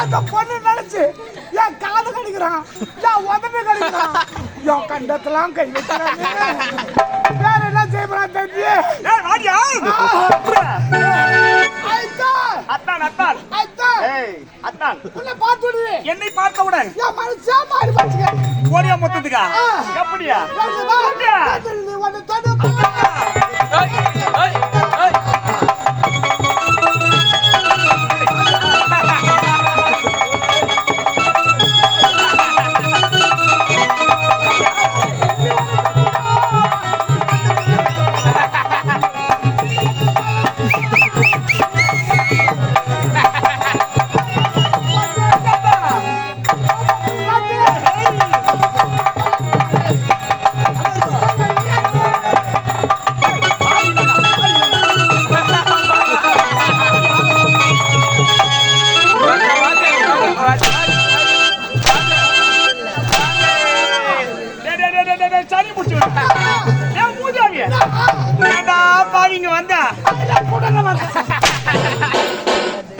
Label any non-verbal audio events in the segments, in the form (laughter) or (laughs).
அந்த பொண்ணு நினைச்சு என் காது கடிக்கிறான் என் உதவி கடிக்கிறான் என் கண்டத்தெல்லாம் கை வேற என்ன செய்யறான் விடுவே என்னை பார்த்தவுடன் என் மனசா மாறி பாத்துக்க கோடியா மொத்தத்துக்கா. எப்படியா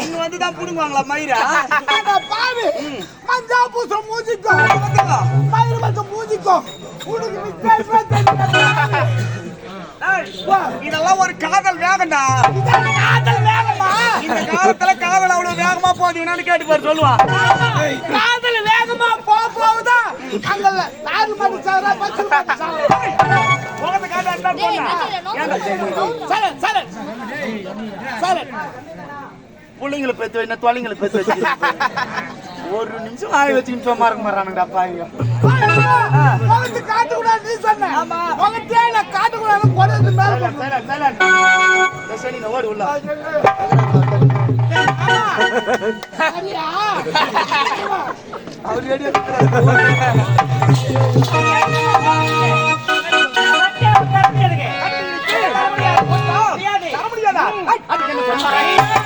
இங்க வந்துதான் புடுங்குவாங்களா மயிரா? பாவி! மஞ்சா பூசம் வந்துக்கோ. மயிறு வச்ச மூஞ்சிக்கும் உனக்கு இதெல்லாம் ஒரு காதல் வேகம்டா காதல் வேகமா இந்த காலத்துல காதல் அவ்வளவு வேகமா போகுது என்னன்னு கேட்டு பாரு சொல்லுவா. காதல் வேகமா போக போகுதா? அங்க நாலு மணி சாரா பத்து மணி சாரா போனா சரி சரி சரி. புள்ளைங்களை பெத்து என்ன தொலைங்களை பெத்து வச்சு ஒரு நிமிஷம் ஆய வச்சு நிமிஷமா இருக்க மாட்டானுங்கடா பாருங்க முகத்து காட்ட கூடாது நீ சொன்ன. முகத்தே நான் காட்ட கூடாது போடுறது மேல போடு. சரி ஓடி உள்ள. அவர் Bye.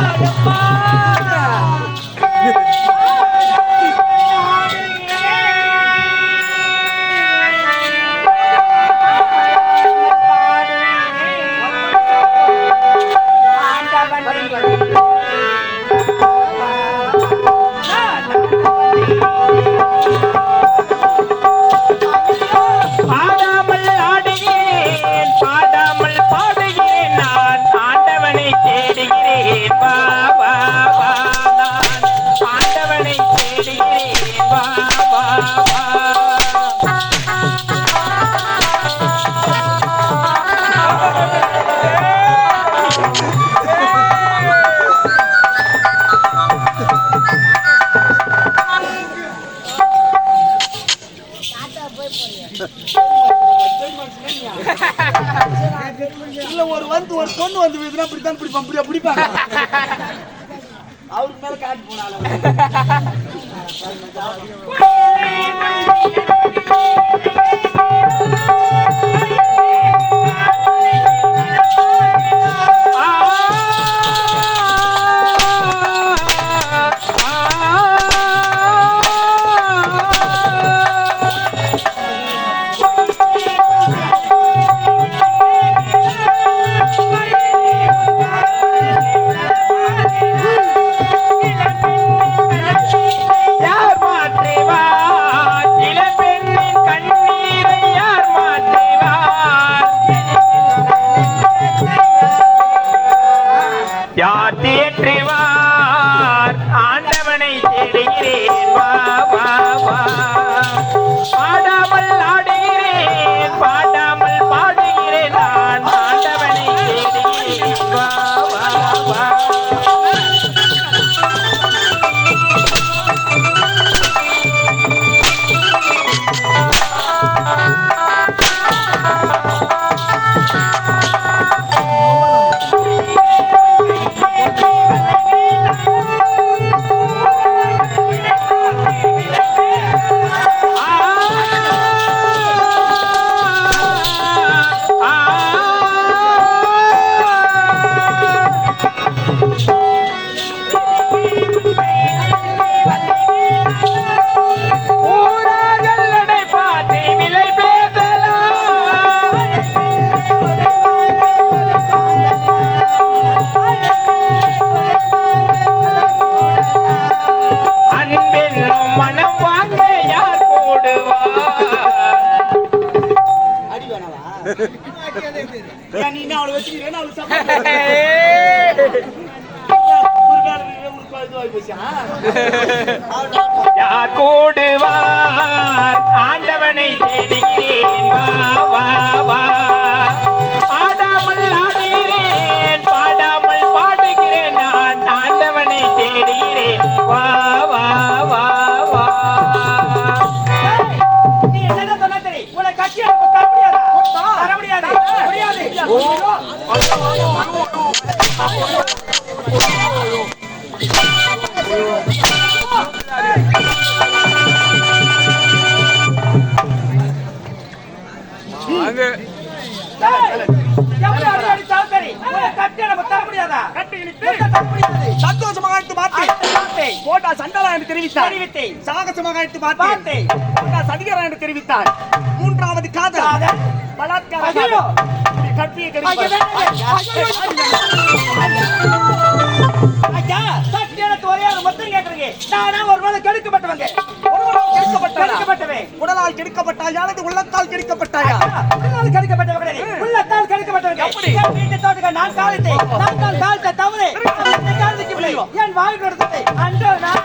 啊 (laughs) பொண்ணு வந்து விழுதுனா இப்படித்தான் பிடிப்பான் இப்படியா பிடிப்பாங்க. அவருக்கு மேல காட்டு போனாலும் (laughs) யார் கூடுவார் ஆண்டவனை தேடி வா வா. சந்தோஷமாக எடுத்து பார்த்தேன் போட்டா சண்டலா என்று தெரிவித்தார். தெரிவித்தேன். சாகசமாக எடுத்து பார்த்தேன். போட்டா சதிகரா என்று தெரிவித்தார். மூன்றாவது காதல். காதல். பலாத்கார ஐயோ. ஐயா, ஒரு மொத்தம் கேக்குறீங்க. நானா ஒரு நாள் கெடுக்கப்பட்டவங்க. கெடுக்கப்பட்டவன். உடலால் கெடுக்கப்பட்டால் யானது உள்ளத்தால் கெடுக்கப்பட்டாயா ஐயா, நாள் உள்ளத்தால் கெடுக்கப்பட்டவங்க. என் வீட்டு தோட்டத்தில் நான் காலித்தேன். நான் தான் காலித்த தவறு. என் வாய் அன்றோ நான்